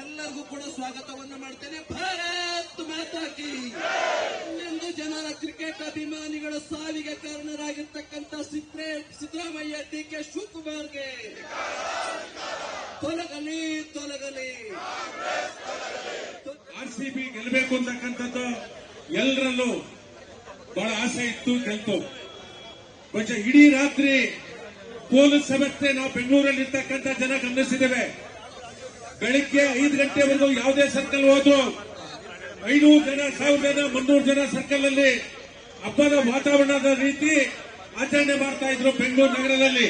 ಎಲ್ಲರಿಗೂ ಕೂಡ ಸ್ವಾಗತವನ್ನು ಮಾಡ್ತೇನೆ. ಭಾರತ್ ಮಾತಾಕಿ ಇನ್ನೊಂದು ಜನರ ಕ್ರಿಕೆಟ್ ಅಭಿಮಾನಿಗಳ ಸಾವಿಗೆ ಕಾರಣರಾಗಿರ್ತಕ್ಕಂಥ ಸಿದ್ದರಾಮಯ್ಯ ಡಿ ಕೆ ಶಿವಕುಮಾರ್ಗೆ ತೊಲಗಲಿ ತೊಲಗಲಿ. ಆರ್ ಸಿ ಬಿ ಗೆಲ್ಲಬೇಕು ಅಂತಕ್ಕಂಥದ್ದು ಎಲ್ಲರಲ್ಲೂ ಬಹಳ ಆಸೆ ಇತ್ತು ಗೆಲ್ತು ಬಹುಶಃ ಇಡೀ ರಾತ್ರಿ ಪೊಲೀಸ್ ಸಮಸ್ಯೆ ನಾವು ಬೆಂಗಳೂರಲ್ಲಿ ಇರ್ತಕ್ಕಂಥ ಜನ ಗಮನಿಸಿದ್ದೇವೆ. ಬೆಳಿಗ್ಗೆ ಐದು ಗಂಟೆವರೆಗೂ ಯಾವುದೇ ಸರ್ಕಲ್ ಹೋದ್ರು, ಐನೂರು ಜನ, ಸಾವಿರ ಜನ, ಮುನ್ನೂರು ಜನ ಸರ್ಕಲ್ ಅಲ್ಲಿ ಹಬ್ಬದ ವಾತಾವರಣದ ರೀತಿ ಆಚರಣೆ ಮಾಡ್ತಾ ಇದ್ರು ಬೆಂಗಳೂರು ನಗರದಲ್ಲಿ.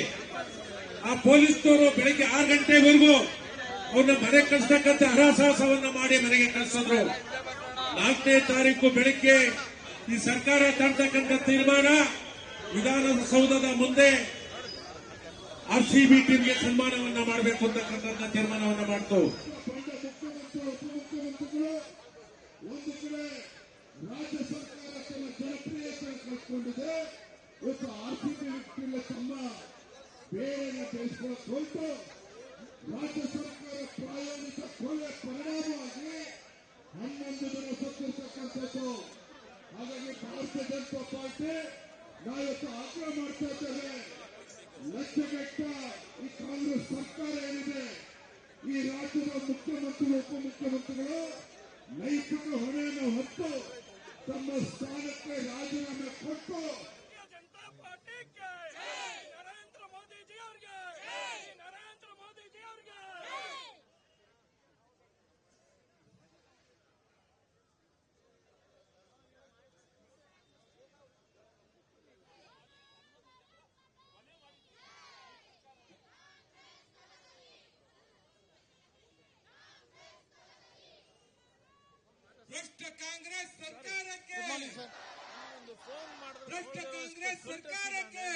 ಆ ಪೊಲೀಸ್ನವರು ಬೆಳಿಗ್ಗೆ ಆರು ಗಂಟೆವರೆಗೂ ಅವ್ರನ್ನ ಮನೆಗೆ ಕಳಿಸ್ತಕ್ಕಂಥ ಹರಸಾಹಸವನ್ನ ಮಾಡಿ ಮನೆಗೆ ಕಳಿಸಿದ್ರು. ನಾಲ್ಕನೇ ತಾರೀಕು ಬೆಳಿಗ್ಗೆ ಈ ಸರ್ಕಾರ ತರ್ತಕ್ಕಂಥ ತೀರ್ಮಾನ ವಿಧಾನಸೌಧದ ಮುಂದೆ ಆರ್ ಸಿ ಬಿ ಟೀಮ್ಗೆ ಸನ್ಮಾನವನ್ನ ಮಾಡಬೇಕು ಅಂತಕ್ಕಂಥ ತೀರ್ಮಾನವನ್ನ ಮಾಡ್ತು ಒಂದು ರಾಜ್ಯ ಸರ್ಕಾರ ಕಳ್ಕೊಂಡಿದೆ ಇವತ್ತು ಆರ್ಥಿಕ ರಾಜ್ಯ ಸರ್ಕಾರ ಜನ ಹಾಗಾಗಿ ಭಾರತೀಯ ಜನತಾ ಪಾರ್ಟಿ ನಾವಿವತ್ತು ಆಗ್ರಹ ಮಾಡ್ತಾ ಇದ್ದೇವೆ ಲಕ್ಷಗಟ್ಟ ಈ ಕಾಂಗ್ರೆಸ್ ಸರ್ಕಾರ ಏನಿದೆ ಈ ರಾಜ್ಯದ ಮುಖ್ಯಮಂತ್ರಿಗಳು ಉಪಮುಖ್ಯಮಂತ್ರಿಗಳು ನೈತಿಕ ಹೊಣೆಯನ್ನು ಹೊತ್ತು ತಮ್ಮ ಸ್ಥಾನಕ್ಕೆ ರಾಜೀನಾಮೆ ಕೊಟ್ಟು ಭ್ರಷ್ಟ ಕಾಂಗ್ರೆಸ್ ಸರ್ಕಾರಕ್ಕೆ. ಭ್ರಷ್ಟ ಕಾಂಗ್ರೆಸ್ ಸರ್ಕಾರಕ್ಕೆ.